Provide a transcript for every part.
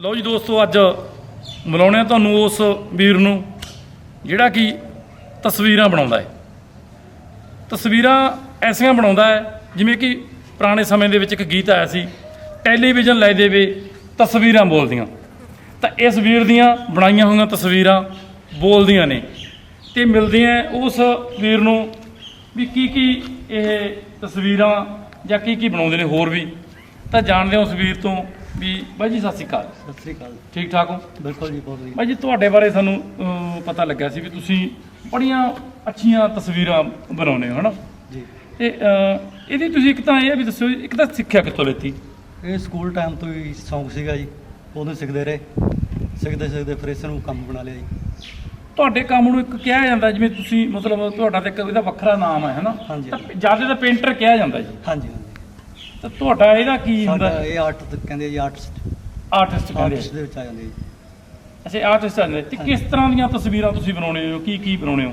ਲਓ ਜੀ ਦੋਸਤੋ, ਅੱਜ ਮਿਲਾਉਣੇ ਆ ਤੁਹਾਨੂੰ ਉਸ ਵੀਰ ਨੂੰ, ਜਿਹੜਾ ਕਿ ਤਸਵੀਰਾਂ ਬਣਾਉਂਦਾ ਹੈ। ਤਸਵੀਰਾਂ ਐਸੀਆਂ ਬਣਾਉਂਦਾ ਹੈ, ਜਿਵੇਂ ਕਿ ਪੁਰਾਣੇ ਸਮੇਂ ਦੇ ਵਿੱਚ ਇੱਕ ਗੀਤ ਆਇਆ ਸੀ, ਟੈਲੀਵਿਜ਼ਨ ਲੈ ਦੇਵੇ ਤਸਵੀਰਾਂ ਬੋਲਦੀਆਂ। ਤਾਂ ਇਸ ਵੀਰ ਦੀਆਂ ਬਣਾਈਆਂ ਹੋਈਆਂ ਤਸਵੀਰਾਂ ਬੋਲਦੀਆਂ ਨੇ। ਤੇ ਮਿਲਦੀਆਂ ਉਸ ਵੀਰ ਨੂੰ ਵੀ ਕੀ ਕੀ ਇਹ ਤਸਵੀਰਾਂ ਜਾਂ ਕੀ ਕੀ ਬਣਾਉਂਦੇ ਨੇ ਹੋਰ ਵੀ। ਤਾਂ ਜਾਣਦੇ ਹਾਂ ਉਸ ਵੀਰ ਤੋਂ ਵੀ ਬਾਈ ਜੀ ਸਤਿ ਸ਼੍ਰੀ ਅਕਾਲ। ਸਤਿ ਸ੍ਰੀ ਅਕਾਲ। ਠੀਕ ਠਾਕ ਹੋ? ਬਿਲਕੁਲ ਜੀ ਬਹੁਤ ਵਧੀਆ ਬਾਈ ਜੀ ਤੁਹਾਡੇ ਬਾਰੇ ਸਾਨੂੰ ਅਹ, ਪਤਾ ਲੱਗਿਆ ਸੀ ਵੀ ਤੁਸੀਂ ਬੜੀਆਂ ਅੱਛੀਆਂ ਤਸਵੀਰਾਂ ਬਣਾਉਂਦੇ ਹੋ ਹਨਾ? ਜੀ। ਤੇ ਅਹ, ਇਹਦੀ ਤੁਸੀਂ ਇੱਕ ਤਾਂ ਇਹ ਵੀ ਦੱਸੋ ਇੱਕ ਤਾਂ ਸਿੱਖਿਆ ਕਿੱਥੋਂ ਲੈਤੀ? ਇਹ ਸਕੂਲ ਟਾਈਮ ਤੋਂ ਹੀ ਸ਼ੌਂਕ ਸੀਗਾ ਜੀ। ਉਦੋਂ ਸਿੱਖਦੇ ਰਹੇ। ਸਿੱਖਦੇ ਸਿੱਖਦੇ ਫਿਰ ਇਸ ਨੂੰ ਕੰਮ ਬਣਾ ਲਿਆ ਜੀ। ਤੁਹਾਡੇ ਕੰਮ ਨੂੰ ਇੱਕ ਕਿਹਾ ਜਾਂਦਾ ਜਿਵੇਂ ਤੁਸੀਂ ਮਤਲਬ ਤੁਹਾਡਾ ਤੇ ਇੱਕ ਇਹਦਾ ਵੱਖਰਾ ਨਾਮ ਹੈ ਹਨਾ? ਹਾਂਜੀ। ਤਾਂ ਜ਼ਿਆਦਾ ਤਾਂ ਪੇਂਟਰ ਕਿਹਾ ਜਾਂਦਾ ਜੀ। ਹਾਂਜੀ ਹਾਂਜੀ। ਤਾਂ ਤੁਹਾਡਾ ਇਹਦਾ ਕੀ ਹੁੰਦਾ? ਸਾਡਾ ਇਹ ਆਰਟ ਕਹਿੰਦੇ ਜੀ ਆਰਟਿਸਟ ਆਰਟਿਸਟ ਕਹਿੰਦੇ ਆਰਟਿਸਟ ਦੇ ਵਿੱਚ ਆ ਜਾਂਦੇ ਜੀ। ਅੱਛਾ ਆਰਟਿਸਟ ਹੁੰਦੇ ਤੇ ਕਿਸ ਤਰ੍ਹਾਂ ਦੀਆਂ ਤਸਵੀਰਾਂ ਤੁਸੀਂ ਬਣਾਉਣੇ ਹੋ? ਕੀ ਕੀ ਬਣਾਉਣੇ ਹੋ?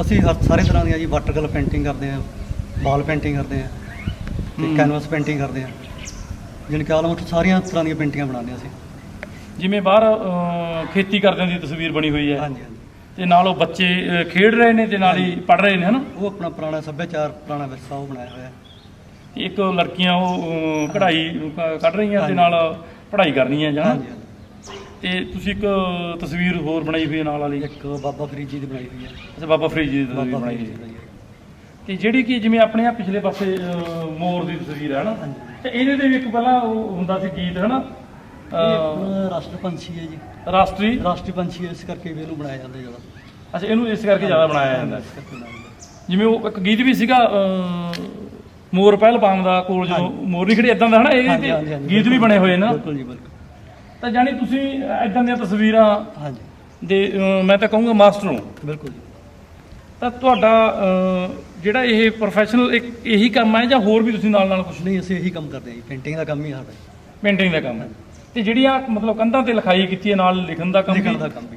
ਅਸੀਂ ਹਰ ਸਾਰੇ ਤਰ੍ਹਾਂ ਦੀਆਂ ਜੀ ਵਾਟਰ ਕਲਰ ਪੇਂਟਿੰਗ ਕਰਦੇ ਹਾਂ ਵਾਲ ਪੇਂਟਿੰਗ ਕਰਦੇ ਹਾਂ ਤੇ ਹੂੰ। ਕੈਨਵਸ ਪੇਂਟਿੰਗ ਕਰਦੇ ਹਾਂ ਜਾਣੀ ਕਿ ਆਲਮੋਸਟ ਸਾਰੀਆਂ ਤਰ੍ਹਾਂ ਦੀਆਂ ਪੇਂਟਿੰਗਾਂ ਬਣਾਉਂਦੇ ਹਾਂ ਅਸੀਂ। ਜਿਵੇਂ ਬਾਹਰ ਖੇਤੀ ਕਰਦਿਆਂ ਦੀ ਤਸਵੀਰ ਬਣੀ ਹੋਈ ਹੈ। ਹਾਂਜੀ ਹਾਂਜੀ। ਤੇ ਨਾਲ ਉਹ ਬੱਚੇ ਖੇਡ ਰਹੇ ਨੇ ਤੇ ਨਾਲ ਹੀ ਪੜ ਰਹੇ ਨੇ ਹਨਾ? ਉਹ ਆਪਣਾ ਪੁਰਾਣਾ ਸੱਭਿਆਚਾਰ ਪੁਰਾਣਾ ਵਿਰਸਾ ਉਹ ਬਣਾਇਆ ਹੋਇਆ। ਹੈ ਇੱਕ ਲੜਕੀਆਂ ਉਹ ਕਢਾਈ ਕੱਢ ਰਹੀਆਂ ਤੇ। ਨਾਲ ਪੜ੍ਹਾਈ ਕਰ ਰਹੀਆਂ ਜਾਂ ਹਾਂਜੀ ਹਾਂਜੀ। ਤੇ ਤੁਸੀਂ ਇੱਕ ਤਸਵੀਰ ਹੋਰ ਬਣਾਈ ਹੋਈ ਹੈ ਨਾਲ ਵਾਲੀ? ਇੱਕ ਬਾਬਾ ਫਰੀਦ ਜੀ ਦੀ ਬਣਾਈ ਹੋਈ ਹੈ। ਅੱਛਾ ਬਾਬਾ ਫਰੀਦ ਜੀ ਦੀ ਤਸਵੀਰ ਬਾਬਾ ਬਣਾਈ ਫਰੀਦ ਹੋਈ ਹੈ। ਦੀ ਬਣਾਈ ਹੋਈ ਹੈ। ਤੇ ਜਿਹੜੀ ਕਿ ਜਿਵੇਂ ਆਪਣੇ ਆ ਪਿਛਲੇ ਪਾਸੇ ਅਹ, ਮੋਰ ਦੀ ਤਸਵੀਰ ਹੈ ਨਾ ਹਾਂਜੀ। ਤੇ ਇਹਦੇ ਤੇ ਵੀ ਇੱਕ ਪਹਿਲਾਂ ਉਹ ਹੁੰਦਾ ਸੀ ਗੀਤ ਹੈ ਨਾ? ਅਹ, ਰਾਸ਼ਟਰ ਪੰਛੀ ਹੈ ਜੀ। ਰਾਸ਼ਟਰੀ? ਰਾਸ਼ਟਰੀ ਪੰਛੀ ਹੈ ਇਸ ਕਰਕੇ ਵੀ ਇਹਨੂੰ ਬਣਾਇਆ ਜਾਂਦਾ ਜ਼ਿਆਦਾ। ਅੱਛਾ ਇਹਨੂੰ ਇਸ ਕਰਕੇ ਜ਼ਿਆਦਾ ਬਣਾਇਆ ਜਾਂਦਾ। ਹੈ। ਜਿਵੇਂ ਉਹ ਇੱਕ ਗੀਤ ਵੀ ਸੀਗਾ ਅਹ, ਮੋਰ ਪਹਿਲਵਾਨ ਦਾ ਕੋਲ ਜਦੋਂ। ਮੋਰ ਨਹੀਂ ਖੜੀ ਇਦਾਂ ਦਾ ਹਨਾ ਹਾਂਜੀ, ਹਾਂਜੀ, ਹਾਂਜੀ, ਗੀਤ ਵੀ ਬਿਲਕੁਲ। ਬਣੇ ਹੋਏ ਨਾ ਬਿਲਕੁਲ ਜੀ ਬਿਲਕੁਲ। ਤਾਂ ਜਾਨੀ ਤੁਸੀਂ ਇਦਾਂ ਦੀਆਂ ਤਸਵੀਰਾਂ ਹਾਂਜੀ। ਦੇ ਅਹ, ਮੈਂ ਤਾਂ ਕਹੂੰਗਾ ਮਾਸਟਰ ਹੋ। ਬਿਲਕੁਲ ਜੀ। ਤਾਂ ਤੁਹਾਡਾ ਅਹ, ਜਿਹੜਾ ਇਹ ਪ੍ਰੋਫੈਸ਼ਨਲ ਇੱਕ ਇਹੀ ਕੰਮ ਹੈ ਜਾਂ ਹੋਰ ਵੀ ਤੁਸੀਂ ਨਾਲ ਨਾਲ ਕੁਝ ਨਹੀਂ ਅਸੀਂ ਇਹੀ ਕੰਮ ਕਰਦੇ ਹਾਂ ਜੀ। ਪੇਂਟਿੰਗ ਦਾ ਕੰਮ ਹੀ ਸਾਡਾ ਜੀ। ਪੇਂਟਿੰਗ ਦਾ ਕੰਮ ਹੈ। ਤੇ ਜਿਹੜੀਆਂ ਮਤਲਬ ਕੰਧਾਂ ਤੇ ਲਿਖਾਈ ਕੀਤੀ ਹੈ ਨਾਲ ਲਿਖਣ ਦਾ ਕੰਮ ਲਿਖਣ ਵੀ ਦਾ ਕੰਮ ਵੀ।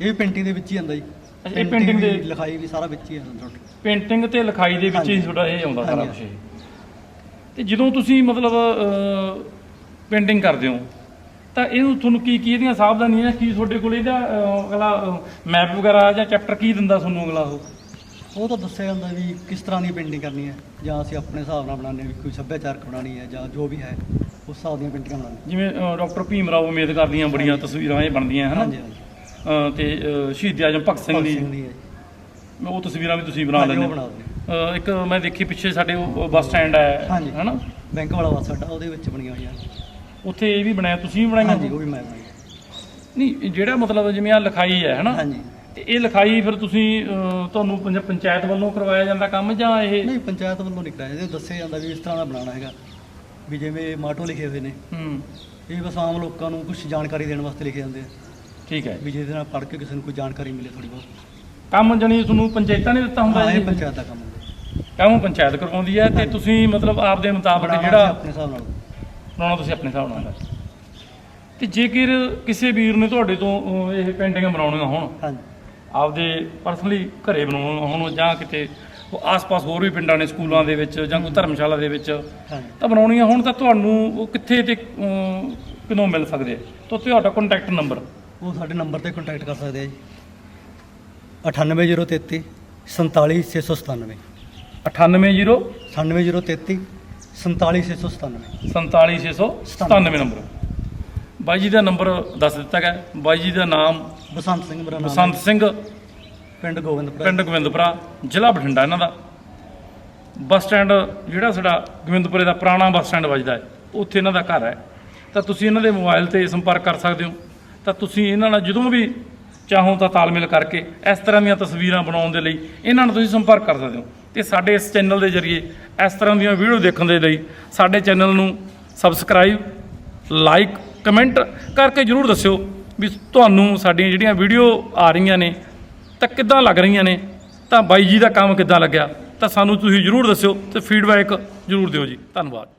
ਇਹ ਵੀ ਪੇਂਟਿੰਗ ਦੇ ਵਿੱਚ ਹੀ ਆਉਂਦਾ ਜੀ। ਅੱਛਾ, ਇਹ painting ਦੇ- ਲਿਖਾਈ ਵੀ ਸਾਰਾ ਵਿੱਚ ਹੀ ਆਉਂਦਾ ਪੇਂਟਿੰਗ ਤੇ ਲਿਖਾਈ ਦੇ ਵਿੱਚ ਹੀ ਹਾਂਜੀ। ਤੁਹਾਡਾ ਇਹ ਆਉਂਦਾ ਸਾਰਾ ਹਾਂਜੀ। ਕੁਝ ਤੇ ਜਦੋਂ ਤੁਸੀਂ ਮਤਲਬ ਪੇਂਟਿੰਗ ਕਰਦੇ ਹੋ ਤਾਂ ਇਹਨੂੰ ਤੁਹਾਨੂੰ ਕੀ ਕੀ ਇਹਦੀਆਂ ਸਾਵਧਾਨੀਆਂ ਕੀ ਤੁਹਾਡੇ ਕੋਲ ਇਹਦਾ ਅਗਲਾ ਮੈਪ ਵਗੈਰਾ ਜਾਂ ਚੈਪਟਰ ਕੀ ਦਿੰਦਾ ਤੁਹਾਨੂੰ ਅਗਲਾ ਉਹ? ਉਹ ਤਾਂ ਦੱਸਿਆ ਜਾਂਦਾ ਵੀ ਕਿਸ ਤਰ੍ਹਾਂ ਦੀ ਪੇਂਟਿੰਗ ਕਰਨੀ ਹੈ ਜਾਂ ਅਸੀਂ ਆਪਣੇ ਹਿਸਾਬ ਨਾਲ ਬਣਾਉਂਦੇ ਹਾਂ ਵੀ ਕੋਈ ਸੱਭਿਆਚਾਰਕ ਬਣਾਉਣੀ ਹੈ ਜਾਂ ਜੋ ਵੀ ਹੈ ਉਸ ਹਿਸਾਬ ਦੀਆਂ ਪੇਂਟਿੰਗਾਂ ਬਣਾਉਂਦੇ ਜਿਵੇਂ ਡਾਕਟਰ ਭੀਮ ਰਾਓ ਅੰਬੇਦਕਰ ਦੀਆਂ ਬੜੀਆਂ ਤਸਵੀਰਾਂ ਇਹ ਬਣਦੀਆਂ ਹਨ? ਤੇ ਸ਼ਹੀਦ ਆਜਮ ਭਗਤ ਸਿੰਘ ਦੀ। ਉਹ ਤਸਵੀਰਾਂ ਵੀ ਤੁਸੀਂ ਬਣਾ ਲੈਂਦੇ ਹੋ। ਇੱਕ ਮੈਂ ਦੇਖੀ ਪਿੱਛੇ ਸਾਡੇ ਉਹ ਬੱਸ ਸਟੈਂਡ ਹੈ ਹਾਂਜੀ। ਹਨਾ? ਬੈਂਕ ਵਾਲਾ ਵਾ ਸਾਡਾ ਉਹਦੇ ਵਿੱਚ ਬਣੀਆਂ ਹੋਈਆਂ। ਉੱਥੇ ਇਹ ਵੀ ਬਣਾਇਆ ਤੁਸੀਂ ਵੀ ਬਣਾਈਆਂ? ਹਾਂਜੀ ਉਹ ਵੀ ਮੈਂ ਬਣਾਈ ਨਹੀਂ ਜਿਹੜਾ ਮਤਲਬ ਜਿਵੇਂ ਆ ਲਿਖਾਈ ਹੈ ਹਨਾ? ਹਾਂਜੀ। ਤੇ ਇਹ ਲਿਖਾਈ ਫਿਰ ਤੁਸੀਂ ਅਹ, ਤੁਹਾਨੂੰ ਪੰਜ- ਪੰਚਾਇਤ ਵੱਲੋਂ ਕਰਵਾਇਆ ਜਾਂਦਾ ਕੰਮ ਜਾਂ ਇਹ ਨਹੀਂ ਪੰਚਾਇਤ ਵੱਲੋਂ ਨਹੀਂ ਕਰਾਇਆ। ਇਹ ਦੱਸਿਆ ਜਾਂਦਾ ਵੀ ਇਸ ਤਰ੍ਹਾਂ ਦਾ ਬਣਾਉਣਾ ਹੈਗਾ। ਵੀ ਜਿਵੇਂ ਮਾਟੋ ਲਿਖੇ ਹੋਏ ਨੇ। ਹੂੰ। ਇਹ ਬਸ ਆਮ ਲੋਕਾਂ ਨੂੰ ਕੁਝ ਜਾਣਕਾਰੀ ਦੇਣ ਵਾਸਤੇ ਲਿਖੇ ਜਾਂਦੇ ਆ। ਠੀਕ ਹੈ। ਵੀ ਜਿਹਦੇ ਨਾਲ ਪੜ੍ਹ ਕੇ ਕਿਸੇ ਨੂੰ ਕੋਈ ਜਾਣਕਾਰੀ ਮਿਲੇ ਥੋੜੀ ਬਹੁਤ। ਕੰਮ ਜਣੀ ਤੁਹਾਨੂੰ ਪੰਚਾਇਤਾਂ ਨੇ ਦਿੱਤਾ ਹੁੰਦਾ ਹਾਂ ਇਹ ਜੀ ਪੰਚਾਇਤ ਦਾ ਕੰਮ ਕੰਮ ਪੰਚਾਇਤ ਕਰਵਾਉਂਦੀ ਹੈ ਤੇ। ਤੁਸੀਂ ਮਤਲਬ ਆਪ ਦੇ ਮੁਤਾਬਕ ਜਿਹੜਾ ਆਪਣੇ ਹਿਸਾਬ ਨਾਲ। ਬਣਾਉਣਾ ਤੁਸੀਂ ਆਪਣੇ ਹਿਸਾਬ ਨਾਲ। ਤੇ ਜੇਕਰ ਕਿਸੇ ਵੀਰ ਨੇ ਤੁਹਾਡੇ ਤੋਂ ਇਹ ਪੇਂਟਿੰਗਾਂ ਬਣਾਉਣੀਆਂ ਹੋਣ ਹਾਂਜੀ। ਆਪਦੇ ਪਰਸਨਲੀ ਘਰੇ ਬਣਾਉਣ ਹੋਣ ਜਾਂ ਕਿਤੇ ਉਹ ਆਸ-ਪਾਸ ਹੋਰ ਵੀ ਪਿੰਡਾਂ ਨੇ ਸਕੂਲਾਂ ਦੇ ਵਿੱਚ ਜਾਂ ਕੋਈ ਧਰਮਸ਼ਾਲਾ ਦੇ ਵਿੱਚ ਤਾਂ ਬਣਾਉਣੀਆਂ ਹੋਣ ਤਾਂ ਤੁਹਾਨੂੰ ਉਹ ਕਿੱਥੇ ਤੇ ਕਿਦੋਂ ਮਿਲ ਸਕਦੇ ਆ? ਤਾਂ ਤੁਹਾਡਾ ਕੰਟੈਕਟ ਨੰਬਰ ਉਹ ਸਾਡੇ ਨੰਬਰ ਤੇ ਕੰਟੈਕਟ ਕਰ ਸਕਦੇ ਆ ਜੀ। 98033 47697 980 98033 47697 47697 ਨੰਬਰ। ਬਾਈ ਜੀ ਦਾ ਨੰਬਰ ਦੱਸ ਦਿੱਤਾ ਗਿਆ। ਬਾਈ ਜੀ ਦਾ ਨਾਮ ਬਸੰਤ ਸਿੰਘ ਮੇਰਾ ਨਾਮ ਬਸੰਤ ਸਿੰਘ। ਪਿੰਡ ਗੋਬਿੰਦਪੁਰ। ਪਿੰਡ ਗੋਬਿੰਦਪੁਰਾ ਜ਼ਿਲ੍ਹਾ ਬਠਿੰਡਾ ਇਹਨਾਂ ਦਾ। ਬੱਸ ਸਟੈਂਡ ਜਿਹੜਾ ਸਾਡਾ ਗੋਬਿੰਦਪੁਰੇ ਦਾ ਪੁਰਾਣਾ ਬੱਸ ਸਟੈਂਡ ਵੱਜਦਾ ਹੈ ਉੱਥੇ ਇਹਨਾਂ ਦਾ ਘਰ ਹੈ। ਤਾਂ ਤੁਸੀਂ ਇਹਨਾਂ ਦੇ ਮੋਬਾਈਲ ਤੇ ਸੰਪਰਕ ਕਰ ਸਕਦੇ ਹੋ। ਤਾਂ ਤੁਸੀਂ ਇਹਨਾਂ ਨਾਲ ਜਦੋਂ ਵੀ ਚਾਹੋ ਤਾਂ ਤਾਲਮੇਲ ਕਰਕੇ ਇਸ ਤਰ੍ਹਾਂ ਦੀਆਂ ਤਸਵੀਰਾਂ ਬਣਾਉਣ ਦੇ ਲਈ ਇਹਨਾਂ ਨਾਲ ਤੁਸੀਂ ਸੰਪਰਕ ਕਰ ਸਕਦੇ ਹੋ। ਤੇ ਸਾਡੇ ਇਸ ਚੈਨਲ ਦੇ ਜ਼ਰੀਏ ਇਸ ਤਰ੍ਹਾਂ ਦੀਆਂ ਵੀਡੀਓ ਦੇਖਣ ਦੇ ਲਈ ਸਾਡੇ ਚੈਨਲ ਨੂੰ ਸਬਸਕ੍ਰਾਈਬ, ਲਾਈਕ, ਕਮੈਂਟ ਕਰਕੇ ਜਰੂਰ ਦੱਸਿਓ ਵੀ ਤੁਹਾਨੂੰ ਸਾਡੀਆਂ ਜਿਹੜੀਆਂ ਵੀਡੀਓ ਆ ਰਹੀਆਂ ਨੇ ਤਾਂ ਕਿੱਦਾਂ ਲੱਗ ਰਹੀਆਂ ਨੇ, ਤਾਂ ਬਾਈ ਜੀ ਦਾ ਕੰਮ ਕਿੱਦਾਂ ਲੱਗਿਆ, ਤਾਂ ਸਾਨੂੰ ਤੁਸੀਂ ਜਰੂਰ ਦੱਸਿਓ ਤੇ ਫੀਡਬੈਕ ਜਰੂਰ ਦਿਓ ਜੀ। ਧੰਨਵਾਦ।